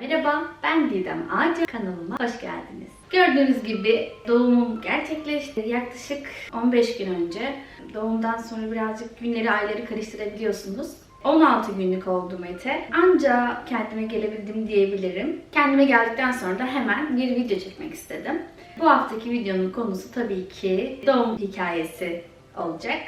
Merhaba, ben Didem Ağacı. Kanalıma hoş geldiniz. Gördüğünüz gibi doğumum gerçekleşti. Yaklaşık 15 gün önce. Doğumdan sonra birazcık günleri, ayları karıştırabiliyorsunuz. 16 günlük oldu Mete. Anca kendime gelebildim diyebilirim. Kendime geldikten sonra da hemen bir video çekmek istedim. Bu haftaki videonun konusu tabii ki doğum hikayesi olacak.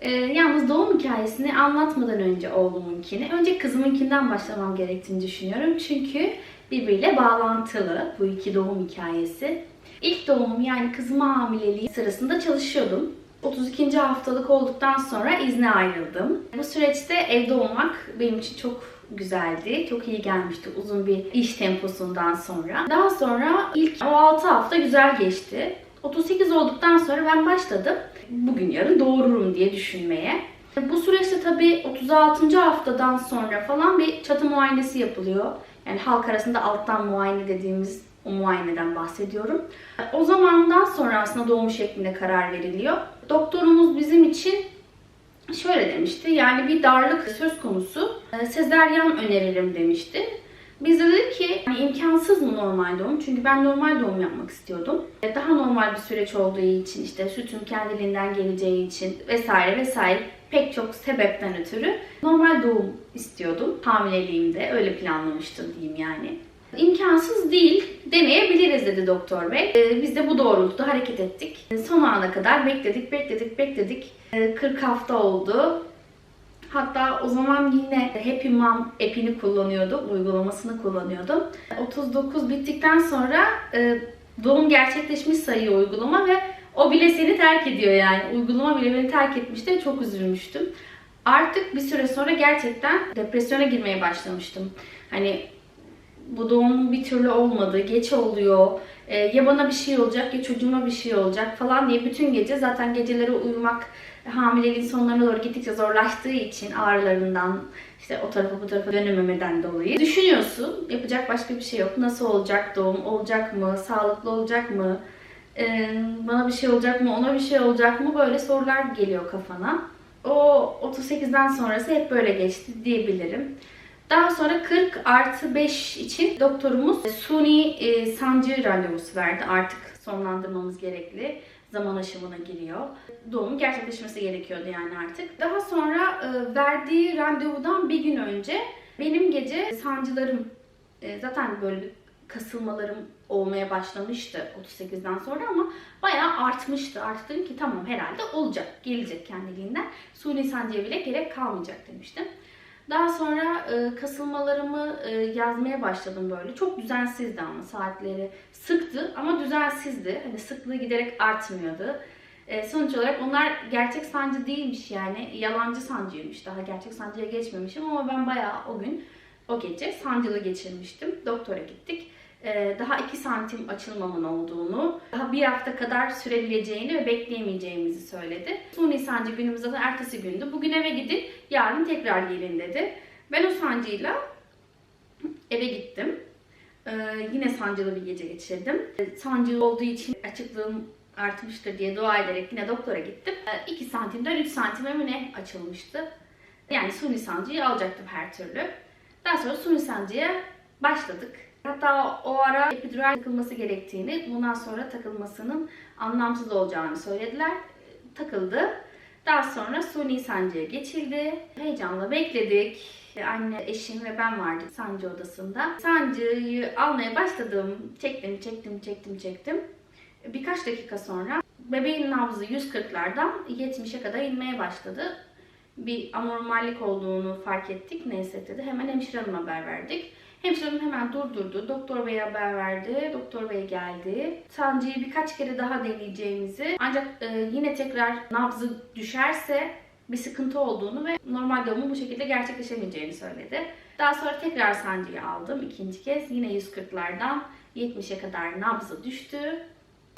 Ee, yalnız doğum hikayesini anlatmadan önce oğlumunkini, önce kızımınkinden başlamam gerektiğini düşünüyorum. Çünkü birbiriyle bağlantılı bu iki doğum hikayesi. İlk doğumum yani kızıma hamileliği sırasında çalışıyordum. 32. haftalık olduktan sonra izne ayrıldım. Bu süreçte evde olmak benim için çok güzeldi. Çok iyi gelmişti uzun bir iş temposundan sonra. Daha sonra ilk o 6 hafta güzel geçti. 38 olduktan sonra ben başladım. Bugün yarın doğururum diye düşünmeye. Bu süreçte tabii 36. haftadan sonra falan bir çatı muayenesi yapılıyor. Yani halk arasında alttan muayene dediğimiz o muayeneden bahsediyorum. O zamandan sonra aslında doğum şeklinde karar veriliyor. Doktorumuz bizim için şöyle demişti. Yani bir darlık söz konusu. Sezeryan öneririm demişti. Biz de dedik ki yani imkansız mı normal doğum? Çünkü ben normal doğum yapmak istiyordum. E, Daha normal bir süreç olduğu için işte sütün kendiliğinden geleceği için vesaire vesaire pek çok sebepten ötürü normal doğum istiyordum hamileliğimde. Öyle planlamıştım diyeyim yani. İmkansız değil, deneyebiliriz dedi doktor bey. E, Biz de bu doğrultuda hareket ettik. E, Son ana kadar bekledik, bekledik, bekledik. E, 40 hafta oldu. Hatta o zaman yine Happy Mom app'ini kullanıyordum, uygulamasını kullanıyordum. 39 bittikten sonra e, doğum gerçekleşmiş sayıyor uygulama ve o bile seni terk ediyor yani. Uygulama bile beni terk etmişti. Çok üzülmüştüm. Artık bir süre sonra gerçekten depresyona girmeye başlamıştım. Hani bu doğum bir türlü olmadı, geç oluyor, e, ya bana bir şey olacak ya çocuğuma bir şey olacak falan diye bütün gece zaten geceleri uyumak hamileliğin sonlarına doğru gittikçe zorlaştığı için ağrılarından işte o tarafa bu tarafa dönememeden dolayı düşünüyorsun. Yapacak başka bir şey yok. Nasıl olacak doğum? Olacak mı? Sağlıklı olacak mı? E, bana bir şey olacak mı? Ona bir şey olacak mı? Böyle sorular geliyor kafana. O 38'den sonrası hep böyle geçti diyebilirim. Daha sonra 40 artı 5 için doktorumuz suni e, sancı randevusu verdi. Artık sonlandırmamız gerekli. Zaman aşımına giriyor. Doğumun gerçekleşmesi gerekiyordu yani artık. Daha sonra e, verdiği randevudan bir gün önce benim gece sancılarım e, zaten böyle kasılmalarım olmaya başlamıştı 38'den sonra ama bayağı artmıştı. Artık dedim ki tamam herhalde olacak, gelecek kendiliğinden. Suni sancıya bile gerek kalmayacak demiştim. Daha sonra e, kasılmalarımı e, yazmaya başladım böyle. Çok düzensizdi ama saatleri sıktı ama düzensizdi. Hani sıklığı giderek artmıyordu. E, sonuç olarak onlar gerçek sancı değilmiş yani. Yalancı sancıymış. Daha gerçek sancıya geçmemişim ama ben bayağı o gün, o gece sancılı geçirmiştim. Doktora gittik. E, daha 2 santim açılmamın olduğunu, daha bir hafta kadar sürebileceğini ve bekleyemeyeceğimizi söyledi. Suni sancı günümüz zaten ertesi gündü. Bugün eve gidin, yarın tekrar gelin dedi. Ben o sancıyla eve gittim. Ee, yine sancılı bir gece geçirdim. Ee, Sancı olduğu için açıklığım artmıştır diye dua ederek yine doktora gittim. 2 santimden 3 santime mi ne açılmıştı. Yani suni sancıyı alacaktım her türlü. Daha sonra suni sancıya başladık. Hatta o ara epidural takılması gerektiğini, bundan sonra takılmasının anlamsız olacağını söylediler. Takıldı. Daha sonra suni sancıya geçildi. Heyecanla bekledik. Anne, eşim ve ben vardık sancı odasında. Sancıyı almaya başladım. Çektim, çektim, çektim, çektim. Birkaç dakika sonra bebeğin nabzı 140'lardan 70'e kadar inmeye başladı. Bir anormallik olduğunu fark ettik. Dedi. Hemen hemşire hanıma haber verdik. Hemşire hanım hemen durdurdu. Doktor beye haber verdi. Doktor bey geldi. Sancıyı birkaç kere daha deneyeceğimizi ancak e, yine tekrar nabzı düşerse bir sıkıntı olduğunu ve normal doğumun bu şekilde gerçekleşemeyeceğini söyledi. Daha sonra tekrar sancıyı aldım ikinci kez. Yine 140'lardan 70'e kadar nabzı düştü.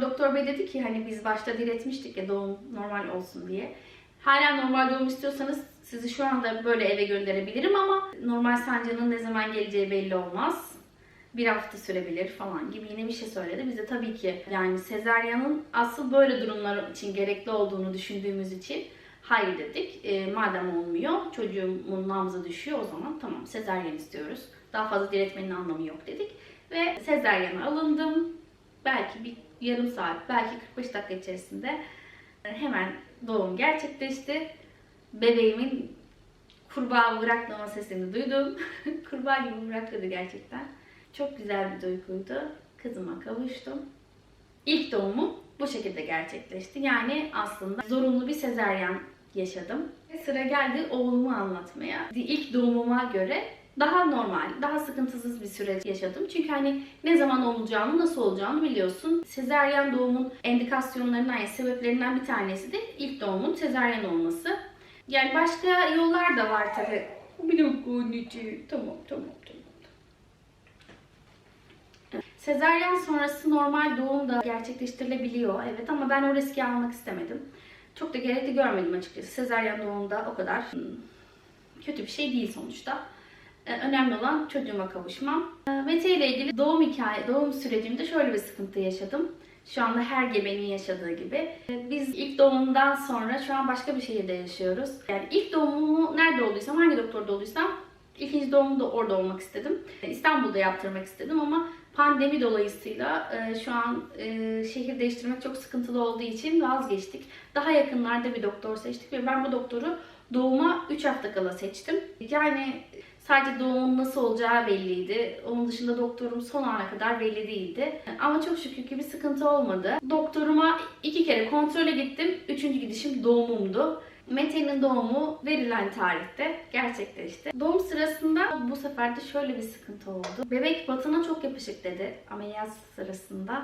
Doktor bey dedi ki hani biz başta diretmiştik ya doğum normal olsun diye. Hala normal doğum istiyorsanız sizi şu anda böyle eve gönderebilirim ama normal sancının ne zaman geleceği belli olmaz. Bir hafta sürebilir falan gibi yine bir şey söyledi. Biz de tabii ki yani sezaryanın asıl böyle durumlar için gerekli olduğunu düşündüğümüz için hayır dedik. E, madem olmuyor çocuğumun nabzı düşüyor o zaman tamam sezaryen istiyoruz. Daha fazla diretmenin anlamı yok dedik. Ve sezaryana alındım. Belki bir yarım saat, belki 45 dakika içerisinde hemen doğum gerçekleşti. Bebeğimin kurbağa bıraklama sesini duydum. kurbağa gibi bırakladı gerçekten. Çok güzel bir duyguydu. Kızıma kavuştum. İlk doğumum bu şekilde gerçekleşti. Yani aslında zorunlu bir sezaryen yaşadım. Sıra geldi oğlumu anlatmaya. İlk doğumuma göre daha normal, daha sıkıntısız bir süreç yaşadım. Çünkü hani ne zaman olacağını, nasıl olacağını biliyorsun. Sezaryen doğumun endikasyonlarından, yani sebeplerinden bir tanesi de ilk doğumun sezaryen olması. Yani başka yollar da var tabii. Bir dakika anneciğim. Tamam, tamam, tamam. Sezaryen sonrası normal doğum da gerçekleştirilebiliyor. Evet ama ben o riski almak istemedim. Çok da gerekli görmedim açıkçası. Sezaryen doğumda o kadar hmm, kötü bir şey değil sonuçta. Ee, Önemli olan çocuğuma kavuşmam. Ee, Mete ile ilgili doğum hikaye, doğum sürecimde şöyle bir sıkıntı yaşadım. Şu anda her gebenin yaşadığı gibi. Ee, Biz ilk doğumundan sonra şu an başka bir şehirde yaşıyoruz. Yani ilk doğumumu nerede olduysam, hangi doktorda olduysam ikinci doğumu da orada olmak istedim. İstanbul'da yaptırmak istedim ama pandemi dolayısıyla e, şu an e, şehir değiştirmek çok sıkıntılı olduğu için vazgeçtik. Daha yakınlarda bir doktor seçtik ve ben bu doktoru doğuma 3 hafta kala seçtim. Yani sadece doğumun nasıl olacağı belliydi. Onun dışında doktorum son ana kadar belli değildi. Ama çok şükür ki bir sıkıntı olmadı. Doktoruma iki kere kontrole gittim. Üçüncü gidişim doğumumdu. Mete'nin doğumu verilen tarihte gerçekleşti. Doğum sırasında bu sefer de şöyle bir sıkıntı oldu. Bebek batına çok yapışık dedi ameliyat sırasında.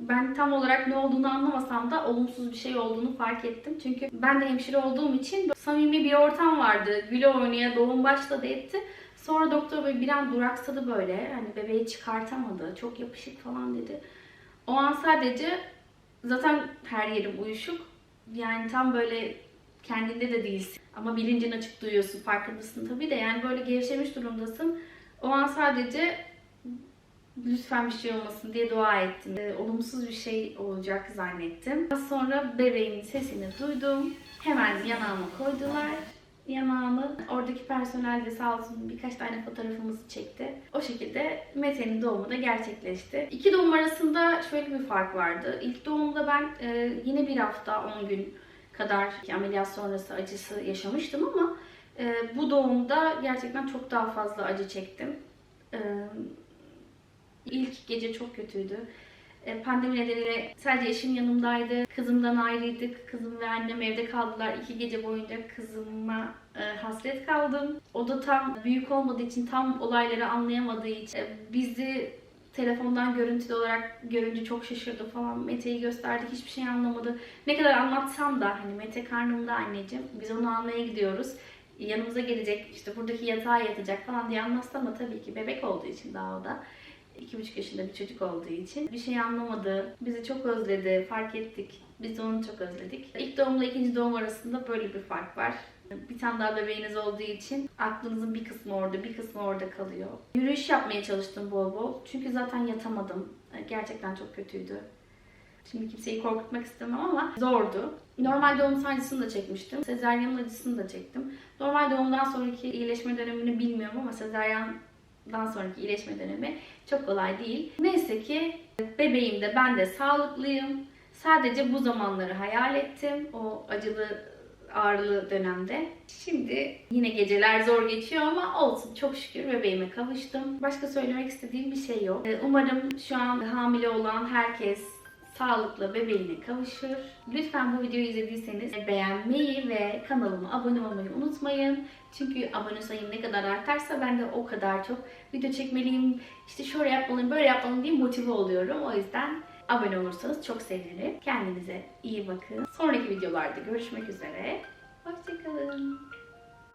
Ben tam olarak ne olduğunu anlamasam da olumsuz bir şey olduğunu fark ettim. Çünkü ben de hemşire olduğum için samimi bir ortam vardı. Güle oynaya doğum başladı etti. Sonra doktor böyle bir an duraksadı böyle. Hani bebeği çıkartamadı. Çok yapışık falan dedi. O an sadece zaten her yerim uyuşuk. Yani tam böyle kendinde de değilsin. Ama bilincin açık duyuyorsun, farkındasın tabii de. Yani böyle gevşemiş durumdasın. O an sadece lütfen bir şey olmasın diye dua ettim. Ee, olumsuz bir şey olacak zannettim. Daha sonra bebeğimin sesini duydum. Hemen yanağıma koydular. Yanağımı oradaki personel de sağ olsun birkaç tane fotoğrafımızı çekti. O şekilde Mete'nin doğumu da gerçekleşti. İki doğum arasında şöyle bir fark vardı. İlk doğumda ben e, yine bir hafta 10 gün kadar ameliyat sonrası acısı yaşamıştım ama e, bu doğumda gerçekten çok daha fazla acı çektim. E, ilk gece çok kötüydü. E, pandemi nedeniyle sadece eşim yanımdaydı. Kızımdan ayrıydık. Kızım ve annem evde kaldılar. İki gece boyunca kızıma e, hasret kaldım. O da tam büyük olmadığı için, tam olayları anlayamadığı için e, bizi telefondan görüntülü olarak görünce çok şaşırdı falan. Mete'yi gösterdik hiçbir şey anlamadı. Ne kadar anlatsam da hani Mete karnımda anneciğim biz onu almaya gidiyoruz. Yanımıza gelecek işte buradaki yatağa yatacak falan diye anlatsam da tabii ki bebek olduğu için daha o da. İki buçuk yaşında bir çocuk olduğu için bir şey anlamadı. Bizi çok özledi, fark ettik. Biz de onu çok özledik. İlk doğumla ikinci doğum arasında böyle bir fark var. Bir tane daha bebeğiniz olduğu için aklınızın bir kısmı orada, bir kısmı orada kalıyor. Yürüyüş yapmaya çalıştım bol bol. Çünkü zaten yatamadım. Gerçekten çok kötüydü. Şimdi kimseyi korkutmak istemem ama zordu. Normal doğum sancısını da çekmiştim. Sezaryen acısını da çektim. Normal doğumdan sonraki iyileşme dönemini bilmiyorum ama sezaryendan sonraki iyileşme dönemi çok kolay değil. Neyse ki bebeğim de ben de sağlıklıyım. Sadece bu zamanları hayal ettim. O acılı ağrılı dönemde. Şimdi yine geceler zor geçiyor ama olsun çok şükür bebeğime kavuştum. Başka söylemek istediğim bir şey yok. Umarım şu an hamile olan herkes sağlıklı bebeğine kavuşur. Lütfen bu videoyu izlediyseniz beğenmeyi ve kanalıma abone olmayı unutmayın. Çünkü abone sayım ne kadar artarsa ben de o kadar çok video çekmeliyim, işte şöyle yapmalıyım, böyle yapmalıyım diye motive oluyorum. O yüzden abone olursanız çok sevinirim. Kendinize iyi bakın. Sonraki videolarda görüşmek üzere. Hoşçakalın.